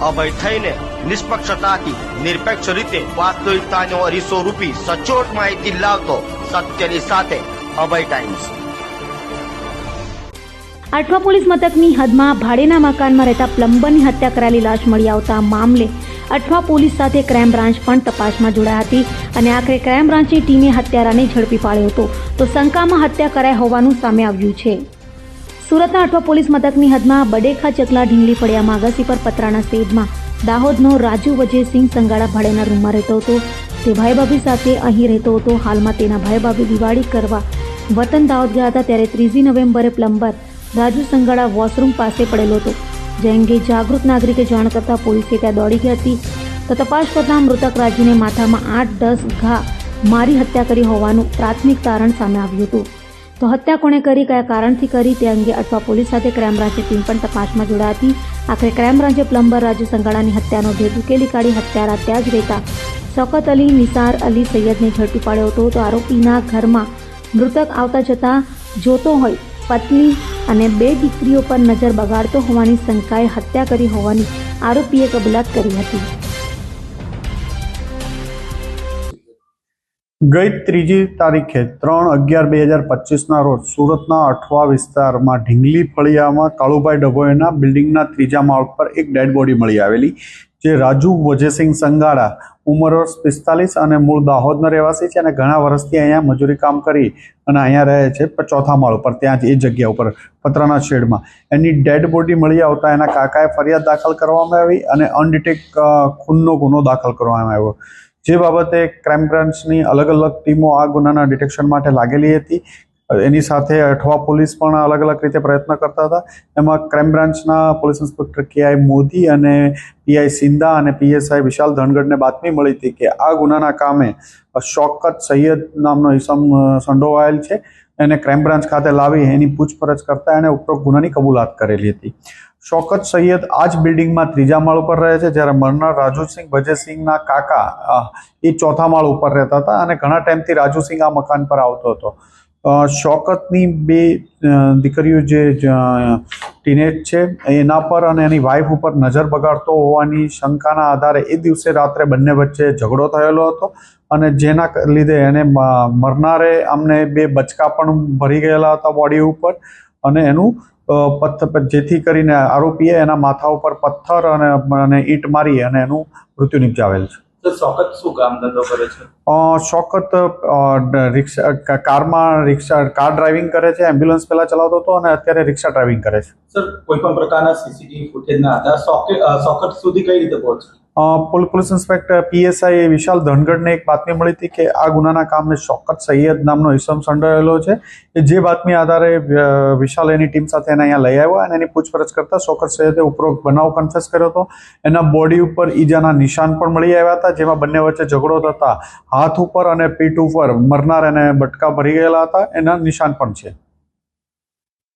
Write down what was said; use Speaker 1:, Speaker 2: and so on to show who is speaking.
Speaker 1: અભય થઈને નિષ્પક્ષતાથી નિરપેક્ષ રીતે વાસ્તવિકતાનો અરીસો રૂપી સચોટ માહિતી લાવતો સત્યની સાથે અભય ટાઈમ્સ.
Speaker 2: આઠવા પોલીસ મથકની હદમાં ભાડેના મકાનમાં રહેતા પ્લમ્બરની હત્યા કરાયેલી લાશ મળી આવતા મામલે અઠવા પોલીસ સાથે ક્રાઇમ બ્રાન્ચ પણ તપાસમાં જોડાઈ હતી અને આખરે ક્રાઇમ બ્રાન્ચની ટીમે હત્યારાને ઝડપી પાડ્યો હતો. તો શંકામાં હત્યા કરાઈ હોવાનું સામે આવ્યું છે. સુરતના અઠવા પોલીસ મથકની હદમાં બડેખા ચકલા ઢીંગલી ફળિયામાં અગાસી પર પતરાના શેડમાં દાહોદનો રાજુ વજયસિંહ સંગાડા ભાડેના રૂમમાં રહેતો હતો. તે ભાઈ ભાભી સાથે અહીં રહેતો હતો. હાલમાં તેના ભાઈ ભાભી દિવાળી કરવા વતન દાહોદ ગયા હતા ત્યારે ત્રીજી નવેમ્બરે પ્લમ્બર રાજુ સંગાડા વોશરૂમ પાસે પડેલો હતો. જે અંગે જાગૃત નાગરિકે જાણ કરતા પોલીસે ત્યાં દોડી ગઈ હતી તો તપાસ કરતા મૃતક રાજુને માથામાં આઠ, દસ ઘા મારી હત્યા કરી હોવાનું પ્રાથમિક તારણ સામે આવ્યું હતું. તો હત્યા કોણે કરી, કયા કારણથી કરી, તે અંગે અઠવા પોલીસ સાથે ક્રાઇમ બ્રાન્ચની ટીમ પણ તપાસમાં જોડાઈ હતી આખરે ક્રાઇમ બ્રાન્ચે પ્લમ્બર રાજુ સંગાળાની હત્યાનો ભેદ ઉકેલી કાઢી હત્યારા ત્યાં જ રહેતા. શોકત અલી, નિસાર અલી સૈયદને ઝડપી પાડ્યો હતો તો આરોપીના ઘરમાં મૃતક આવતા જતા જોતો હોય, પત્ની અને બે દીકરીઓ પર નજર બગાડતો હોવાની શંકાએ હત્યા કરી હોવાની આરોપીએ કબૂલાત કરી હતી.
Speaker 3: ગઈ ત્રીજી તારીખે ત્રણ અગિયાર બે હજાર પચીસના રોજ સુરતના અઠવા વિસ્તારમાં ઢીંગલી ફળિયામાં કાળુભાઈ ડભોઈના બિલ્ડિંગના ત્રીજા માળ પર એક ડેડ બોડી મળી આવેલી, જે રાજુ વજયસિંહ સંગાડા, ઉંમર વર્ષ પિસ્તાલીસ અને મૂળ દાહોદનો રહેવાસી છે અને ઘણા વર્ષથી અહીંયા મજૂરી કામ કરી અને અહીંયા રહે છે ચોથા માળ ઉપર, ત્યાં જ એ જગ્યા ઉપર, પતરાના શેડમાં. એની ડેડ બોડી મળી આવતા એના કાકાએ ફરિયાદ દાખલ કરવામાં આવી અને અનડિટેક ખૂનનો ગુનો દાખલ કરવામાં આવ્યો. જે બાબતે ક્રાઇમ બ્રાન્ચની અલગ અલગ ટીમો આ ગુનાના ડિટેક્શન માટે લાગેલી હતી. એની સાથે અઠવા પોલીસ પણ અલગ અલગ રીતે પ્રયત્ન કરતા હતા. એમાં ક્રાઇમ બ્રાન્ચના પોલીસ ઇન્સ્પેક્ટર કે આઈ મોદી અને પીઆઈ સિંધા અને પીએસઆઈ વિશાલ ધનગઢને બાતમી મળી હતી કે આ ગુનાના કામે શોકત સૈયદ નામનો ઇસમ સંડોવાયેલ છે. એને ક્રાઇમ બ્રાન્ચ ખાતે લાવી એની પૂછપરછ કરતા એણે ઉપરોક્ત ગુનાની કબૂલાત કરેલી હતી. શોકત સૈયદ આ જ બિલ્ડિંગમાં ત્રીજા માળ ઉપર રહે છે, જ્યારે મરનાર રાજુસિંહ ભજયસિંહના કાકા એ ચોથા માળ ઉપર રહેતા હતા અને ઘણા ટાઈમથી રાજુસિંહ આ મકાન પર આવતો હતો. શોકતની બે દીકરીઓ જે ટીનેજ છે, એના પર અને એની વાઈફ ઉપર નજર બગાડતો હોવાની શંકાના આધારે એ દિવસે રાત્રે બંને વચ્ચે ઝઘડો થયેલો હતો અને જેના લીધે એને મરનારે અમને બે બચકા પણ ભરી ગયેલા હતા બોડી ઉપર અને એનું પથ્થર જેથી કરીને આરોપીએ એના માથા ઉપર પથ્થર અને અને ઈંટ મારી અને એનું મૃત્યુ નિપજાવેલ છે.
Speaker 4: શોકત શું કામ ધંધો કરે છે?
Speaker 3: શોકત રિક્ષા કારમાં રિક્ષા કાર ડ્રાઇવિંગ કરે છે એમ્બ્યુલન્સ પહેલા ચલાવતો હતો અને અત્યારે રિક્ષા ડ્રાઇવિંગ કરે છે.
Speaker 4: સર કોઈ પણ પ્રકારના સીસીટીવી ફૂટેજના આધાર સોકેટ સુધી કઈ રીતે પહોંચે?
Speaker 3: પોલીસ ઇન્સ્પેક્ટર પીએસઆઈ વિશાલ ધનગઢને એક બાતમી મળી હતી કે આ ગુનાના કામને શોકત સૈયદ નામનો ઇસમ સંડોવાયેલો છે કે જે બાતમી આધારે વિશાલ એની ટીમ સાથે એને અહીંયા લઈ આવ્યો અને એની પૂછપરછ કરતા શોકત સૈયદે ઉપરોક્ત બનાવ કન્ફેસ કર્યો હતો. એના બોડી ઉપર ઈજાના નિશાન પણ મળી આવ્યા હતા, જેમાં બંને વચ્ચે ઝઘડો થતા હાથ ઉપર અને પીઠ ઉપર મરનાર એને બટકા ભરી ગયેલા હતા. એના નિશાન પણ છે.